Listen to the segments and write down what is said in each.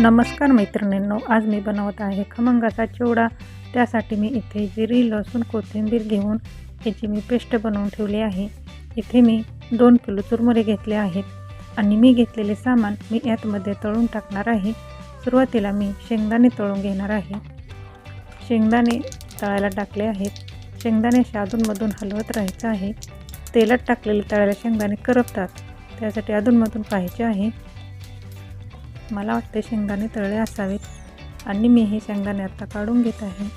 नमस्कार मैत्रिणींनो आज मी बनवत आहे खमंगाचा चिवडा. त्यासाठी मी इथे जिरी लसूण कोथिंबीर घेऊन याची मी पेस्ट बनवून ठेवली आहे. इथे मी दोन किलो चुरमुरे घेतले आहेत आणि मी घेतलेले सामान मी यातमध्ये तळून टाकणार आहे. सुरुवातीला मी शेंगदाणे तळून घेणार आहे. शेंगदाणे तळायला टाकले आहेत. शेंगदाणे अधूनमधून हलवत राहायचं आहे. तेलात टाकलेले तळायला शेंगदाणे करपतात. त्यासाठी अधूनमधून पाहायचे आहे. मला वाटते शेंगदाणे तळले असावेत. आणि मी हे शेंगदाणे आता काढून घेत आहे.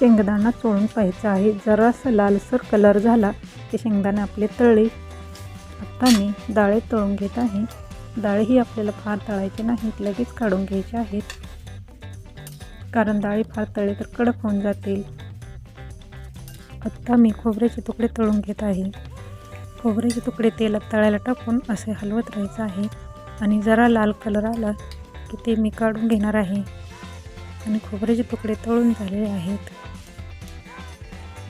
शेंगदाणा चोळून पाहायचा आहे. जरासा लालसर कलर झाला की शेंगदाणे आपले तळले. आता मी डाळे तळून घेत आहे. डाळीही आपल्याला फार तळायचे नाहीत. लगेच काढून घ्यायचे आहेत. कारण डाळी फार तळले तर कडक होऊन जातील. आत्ता मी खोबऱ्याचे तुकडे तळून घेत आहे. खोबऱ्याचे तुकडे तेलात तळायला टाकून असे हलवत राहायचं आहे. आणि जरा लाल कलर आला की ते मी काढून घेणार आहे. आणि खोबऱ्याचे तुकडे तळून झालेले आहेत.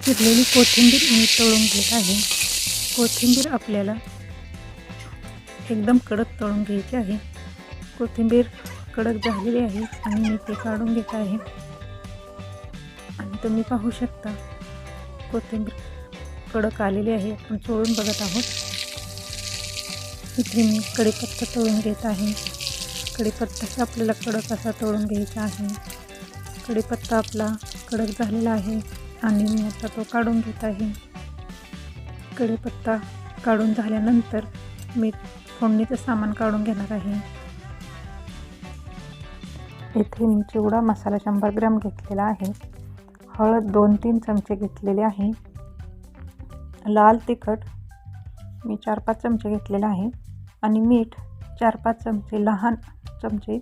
चिरलेली कोथिंबीर मी तळून घेत आहे. कोथिंबीर आपल्याला एकदम कडक तळून घ्यायची आहे. कोथिंबीर कडक झालेली आहे आणि मी ते काढून घेत आहे. आणि तुम्ही पाहू शकता कोथिंबीर कडक आलेली आहे. आपण चोळून बघत आहोत. इथे मी कढीपत्ता तळून घेत आहे. कढीपत्ताही आपल्याला कडक असा तळून घ्यायचा आहे. कढीपत्ता आपला कडक झालेला आहे आणि मी आता तो काढून घेत आहे. कढीपत्ता काढून झाल्यानंतर मी फोडणीचं सामान काढून घेणार आहे. इथे मी चिवडा मसाला शंभर ग्रॅम घेतलेला आहे. हळद दोन तीन चमचे घेतलेले आहे. लाल तिखट मी चार पाच चमचे घेतलेला आहे. आणि मीठ चार पाच चमचे लहान चमचे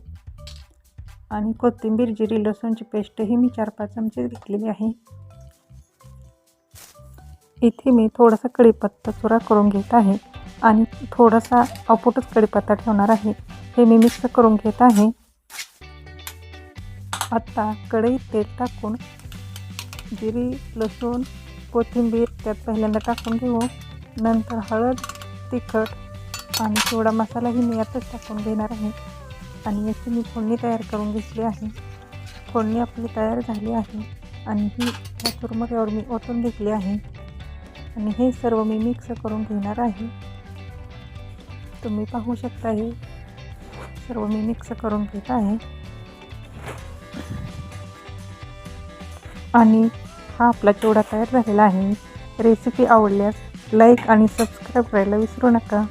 आणि कोथिंबीर जिरी लसूणची पेस्टही मी चार पाच चमचे घेतलेली आहे. इथे मी थोडासा कढीपत्ता चुरा करून घेत आहे आणि थोडासा अपोटच कढीपत्ता ठेवणार आहे. हे मी मिक्स करून घेत आहे. आत्ता कढईत तेल टाकून जिरी लसूण कोथिंबीर त्यात पहिल्यांदा टाकून घेऊ. नंतर हळद तिखट आणि चिवडा मसालाही मी यातच टाकून घेणार आहे. आणि याची मी फोडणी तयार करून घेतली आहे. फोडणी आपली तयार झाली आहे. आणि ही या चुरमुऱ्यावर मी ओतून घेतली आहे. आणि हे सर्व मी मिक्स करून घेणार आहे. तुम्ही पाहू शकता हे सर्व मी मिक्स करून घेत आहे. आणि हा आपला चिवडा तयार झालेला आहे. रेसिपी आवडल्यास लाईक आणि सबस्क्राईब करायला विसरू नका.